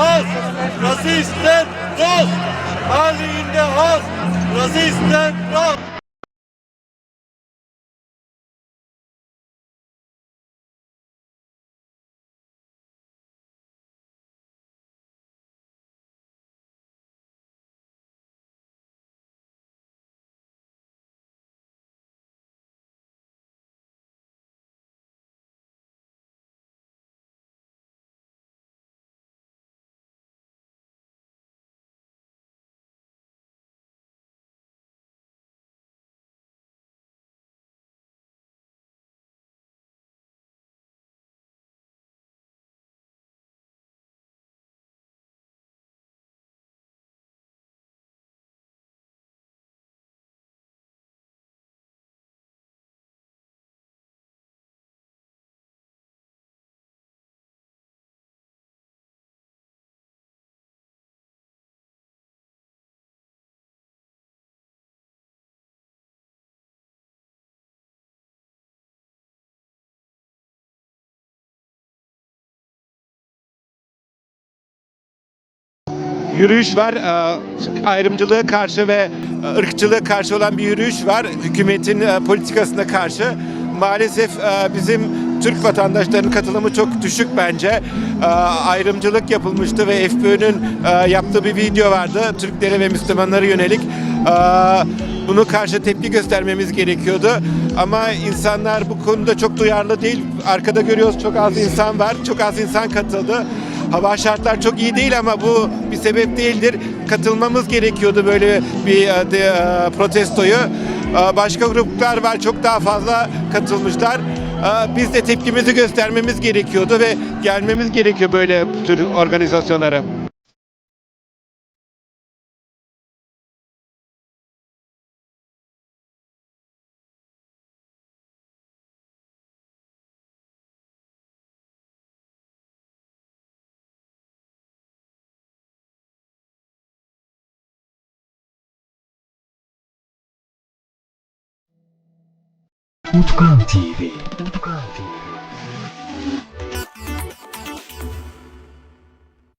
has, rasistler dost. Halinde has, rasistler dost. Yürüyüş var. Ee, Ayrımcılığa karşı ve e, ırkçılığa karşı olan bir yürüyüş var. Hükümetin e, politikasına karşı. Maalesef e, bizim Türk vatandaşlarının katılımı çok düşük bence. Ayrımcılık yapılmıştı ve FPÖ'nün yaptığı bir video vardı. Türklere ve Müslümanlara yönelik. Bunu karşı tepki göstermemiz gerekiyordu. Ama insanlar bu konuda çok duyarlı değil. Arkada görüyoruz çok az insan var. Çok az insan katıldı. Hava şartlar çok iyi değil ama bu bir sebep değildir. Katılmamız gerekiyordu böyle bir e, de, e, protestoyu. E, Başka gruplar var çok daha fazla katılmışlar. Biz de tepkimizi göstermemiz gerekiyordu ve gelmemiz gerekiyor böyle tür organizasyonlara. Utukan TV. TV.